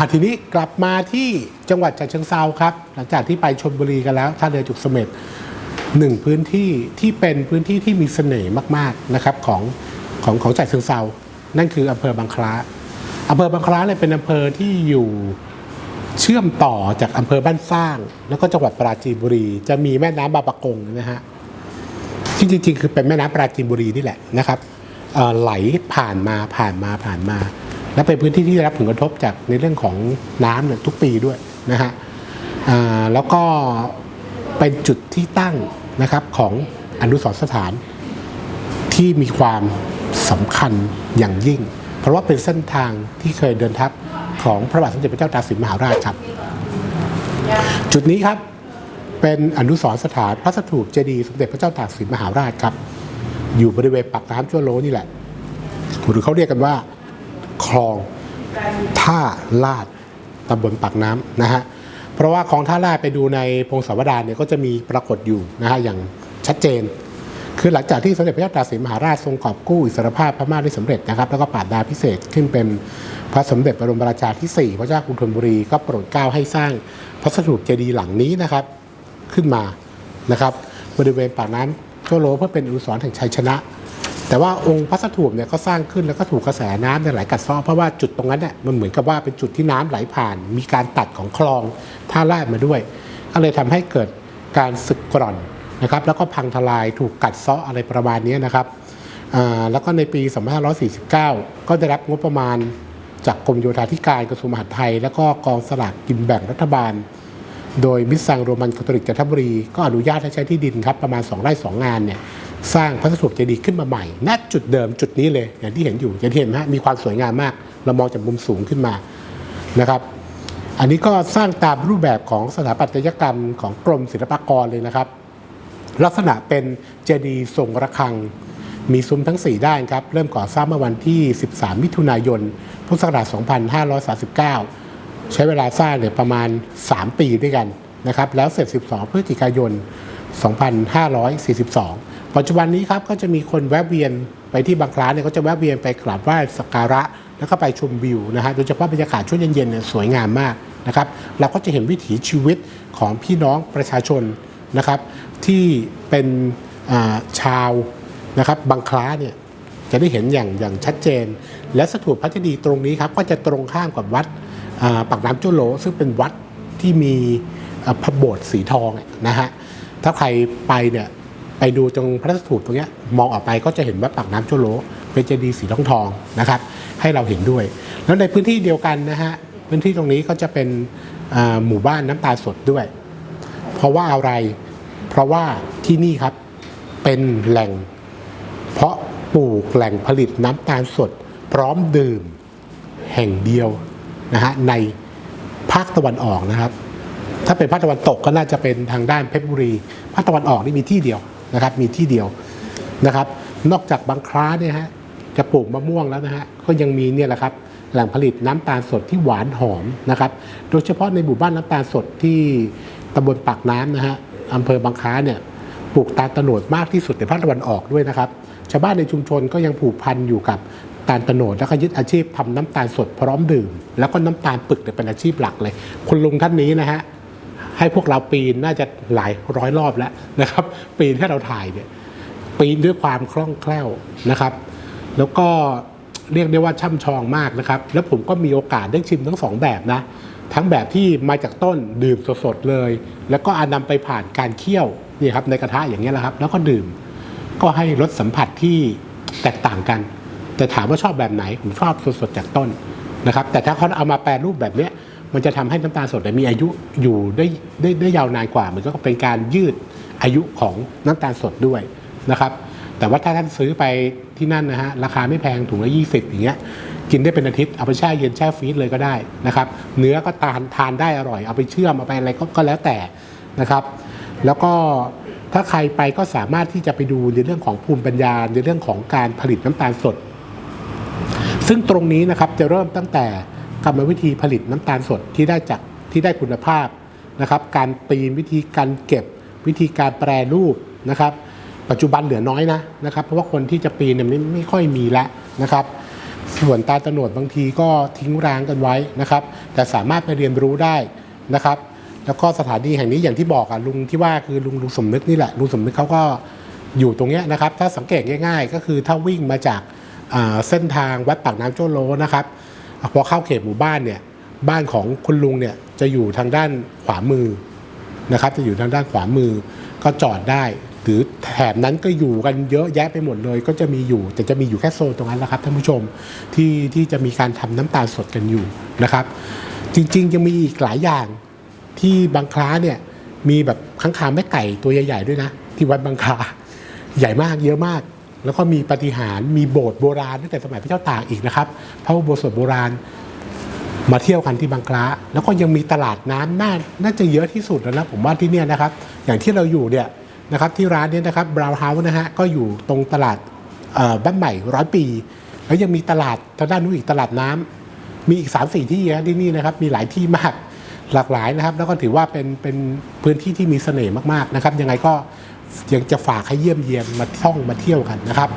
อะทีนี้กลับมาที่จังหวัดฉะเชิงเซาครับ หลังจากที่ไปชลบุรีกันแล้วท่าเรือจุกเสม็ดหนึ่งพื้นที่ที่เป็นพื้นที่ที่มีเสน่ห์มากๆนะครับของของของฉะเชิงเซานั่นคืออำเภอบางคล้าอำเภอบางคล้าเนี่ยเป็นอำเภอที่อยู่เชื่อมต่อจากอำเภอบ้านสร้าง แล้วก็จังหวัดปราจีนบุรี จะมีแม่น้ำบาปะกงนะฮะที่จริงๆ คือเป็นแม่น้ำปราจีนบุรีนี่แหละนะครับไหลผ่านมาผ่านมาผ่านมา และเป็นพื้นที่ที่ได้รับผลกระทบจากในเรื่องของน้ำเนี่ยทุกปีด้วยนะฮะแล้วก็เป็นจุดที่ตั้งนะครับของอนุสรสถานที่มีความสำคัญอย่างยิ่ง เพราะว่าเป็นเส้นทางที่เคยเดินทัพของพระบาทสมเด็จพระเจ้าตากสินมหาราชครับ จุดนี้ครับเป็นอนุสรสถานพระสถูปเจดีย์สมเด็จพระเจ้าตากสินมหาราชครับ อยู่บริเวณปากน้ำชั่วโลนี่แหละหรือเขาเรียกกันว่า คลองท่าลาดตำบลปากน้ำนะฮะเพราะว่าคลองท่าลาดไปดูในพงศาวดารเนี่ยก็จะมีปรากฏอยู่นะฮะอย่างชัดเจน คือหลังจากที่สมเด็จพระเจ้าตากสินมหาราชทรงกอบกู้อิสรภาพพม่าได้สำเร็จนะครับ แล้วก็ปาบดาพิเศษขึ้นเป็นพระสมเด็จบรมราชาที่ 4 พระเจ้ากรุงธนบุรีก็โปรดเกล้าให้สร้างพระสถูปเจดีย์หลังนี้นะครับขึ้นมานะครับบริเวณปากน้ำชั่วโลเพื่อเป็นอุสรแห่งชัยชนะ แต่ว่าองค์พระสถูปเนี่ยก็สร้างขึ้นแล้วก็ถูกกระแสน้ำเนี่ยไหลกัดเซาะเพราะว่าจุดตรงนั้นเนี่ยมันเหมือนกับว่าเป็นจุดที่น้ำไหลผ่าน มีการตัดของคลองท่าลาดมาด้วย ก็เลยทำให้เกิดการสึกกร่อนนะครับแล้วก็พังทลายถูกกัดเซาะอะไรประมาณนี้นะครับแล้วก็ในปี 2549 ก็ได้รับงบประมาณจากกรมโยธาธิการกระทรวงมหาดไทย แล้วก็กองสลากกินแบ่งรัฐบาล โดยมิตรสังโรมันคาทอลิกจันทบุรี ก็อนุญาตให้ใช้ที่ดินครับประมาณ 2 ไร่ 2 งานเนี่ย สร้างพระสถูปเจดีย์ขึ้นมาใหม่ณจุดเดิมจุดนี้เลยอย่างที่เห็นอยู่อย่างที่เห็นไหมฮะมีความสวยงามมาก เรามองจากมุมสูงขึ้นมานะครับ อันนี้ก็สร้างตามรูปแบบของสถาปัตยกรรมของกรมศิลปากรเลยนะครับ ลักษณะเป็นเจดีย์ทรงระฆัง มีซุ้มทั้ง 4 ด้านครับ เริ่มก่อสร้างเมื่อวันที่ 13 มิถุนายน พุทธศักราช 2539 ใช้เวลาสร้างเนี่ยประมาณ 3 ปีด้วยกันนะครับ แล้วเสร็จ 12 พฤศจิกายน 2542 ปัจจุบันนี้ครับก็จะมีคนแวะเวียนไปที่บางคล้าเนี่ยก็จะแวะเวียนไปกราบไหว้สักการะ แล้วก็ไปชมวิวนะฮะโดยเฉพาะบรรยากาศช่วงเย็นๆเนี่ยสวยงามมากนะครับเราก็จะเห็นวิถีชีวิตของพี่น้องประชาชนนะครับ ที่เป็นชาวนะครับบางคล้าเนี่ยจะได้เห็นอย่างอย่างชัดเจน และสถูปพระเจดีย์ตรงนี้ครับก็จะตรงข้ามกับวัดปากน้ำจุโหลซึ่งเป็นวัดที่มีพระโบสถ์สีทองนะฮะถ้าใครไปเนี่ย ไปดูตรงพระสถูปตรงนี้มองออกไปก็จะเห็นวัดปากน้ำจุโลเป็นเจดีย์สีทองทองนะครับให้เราเห็นด้วย แล้วในพื้นที่เดียวกันนะฮะพื้นที่ตรงนี้ก็จะเป็นหมู่บ้านน้ำตาสดด้วย เพราะว่าอะไรเพราะว่าที่นี่ครับเป็นแหล่ง เพราะปลูกแหล่งผลิตน้ำตาลสด พร้อมดื่มแห่งเดียวนะฮะในภาคตะวันออกนะครับ ถ้าเป็นภาคตะวันตกก็น่าจะเป็นทางด้านเพชรบุรี ภาคตะวันออกนี่มีที่เดียว นะครับมีที่เดียวนะครับ นอกจากบางคล้าเนี่ยฮะจะปลูกมะม่วงแล้วนะฮะก็ยังมีเนี่ยแหละครับแหล่งผลิตน้ำตาลสดที่หวานหอมนะครับโดยเฉพาะในหมู่บ้านน้ำตาลสดที่ตำบลปากน้ำนะฮะอำเภอบางคล้าเนี่ยปลูกตาลตะโนดมากที่สุดในภาคตะวันออกด้วยนะครับชาวบ้านในชุมชนก็ยังผูกพันอยู่กับตาลตะโนดแล้วก็ยึดอาชีพทำน้ำตาลสดพร้อมดื่ม แล้วก็น้ำตาลปึกเป็นอาชีพหลักเลย คุณลุงท่านนี้นะฮะ ให้พวกเราปีนน่าจะหลายร้อยรอบแล้วนะครับ ปีนให้เราถ่ายเนี่ยปีนด้วยความคล่องแคล่วนะครับ แล้วก็เรียกได้ว่าช่ำชองมากนะครับ แล้วผมก็มีโอกาสได้ชิมทั้งสองแบบนะ ทั้งแบบที่มาจากต้นดื่มสดๆเลย แล้วก็อานำไปผ่านการเคี่ยวนี่ครับในกระทะอย่างเงี้ยแหละครับ แล้วก็ดื่มก็ให้รสสัมผัสที่แตกต่างกัน แต่ถามว่าชอบแบบไหนผมชอบสดๆจากต้นนะครับ แต่ถ้าเขาเอามาแปรรูปแบบเนี้ย มันจะทำให้น้ำตาลสดมีอายุอยู่ได้ได้ได้ยาวนานกว่า มันก็เป็นการยืดอายุของน้ำตาลสดด้วยนะครับ แต่ว่าถ้าท่านซื้อไปที่นั่นนะฮะราคาไม่แพงถุงละ20 อย่างเงี้ยกินได้เป็นอาทิตย์เอาไปแช่เย็นแช่ฟรีซเลยก็ได้นะครับ เนื้อก็ทานทานได้อร่อย เอาไปเชื่อมเอาไปอะไรก็ก็แล้วแต่นะครับ แล้วก็ถ้าใครไปก็สามารถที่จะไปดูในเรื่องของภูมิปัญญาในเรื่องของการผลิตน้ำตาลสด ซึ่งตรงนี้นะครับจะเริ่มตั้งแต่ กรรมวิธีผลิตน้ำตาลสดที่ได้จากที่ได้คุณภาพนะครับการปีนวิธีการเก็บวิธีการแปรรูปนะครับ ปัจจุบันเหลือน้อยนะนะครับ เพราะว่าคนที่จะปีนเนี่ยไม่ไม่ค่อยมีแล้วนะครับ ส่วนตาตโนดบางทีก็ทิ้งร้างกันไว้นะครับ แต่สามารถไปเรียนรู้ได้นะครับ แล้วก็สถานีแห่งนี้อย่างที่บอกอะลุงที่ว่าคือลุงลุงสมนึกนี่แหละลุงสมนึกเขาก็อยู่ตรงเนี้ยนะครับ ถ้าสังเกตง่าย ๆ ก็คือถ้าวิ่งมาจากเส้นทางวัดปากน้ำโจโลนะครับ พอเข้าเขตหมู่บ้านเนี่ยบ้านของคุณลุงเนี่ยจะอยู่ทางด้านขวามือนะครับจะอยู่ทางด้านขวามือก็จอดได้ หรือแถบนั้นก็อยู่กันเยอะแยะไปหมดเลย ก็จะมีอยู่ แต่จะมีอยู่แค่โซนตรงนั้นแหละครับท่านผู้ชมที่ที่จะมีการทำน้ำตาลสดกันอยู่นะครับ จริงๆยังมีอีกหลายอย่างที่บางคล้าเนี่ยมีแบบข้างคาวแม่ไก่ตัวใหญ่ๆด้วยนะ ที่วัดบางคาใหญ่มากเยอะมาก แล้วก็มีปฏิหารมีโบสถ์โบราณตั้งแต่สมัยพระเจ้าตากอีกนะครับพระอุโบสถโบราณมาเที่ยวกันที่บางคล้าแล้วก็ยังมีตลาดน้ำน่าน่าจะเยอะที่สุดแล้วนะผมว่าที่เนี่ยนะครับ อย่างที่เราอยู่เนี่ยนะครับที่ร้านเนี้นะครับบราวน์เฮาส์นะฮะก็อยู่ตรงตลาดบ้านใหม่ร้อยปี แล้วยังมีตลาดทางด้านนู้นอีกตลาดน้ำมีอีก3ามสี่ที่นะที่นี่นะครับมีหลายที่มากหลากหลายนะครับ แล้วก็ถือว่าเป็นเป็นพื้นที่ที่มีเสน่ห์มากๆนะครับยังไงก็ ยังจะฝากให้เยี่ยมเยียนมาท่องมาเที่ยวกันนะครับ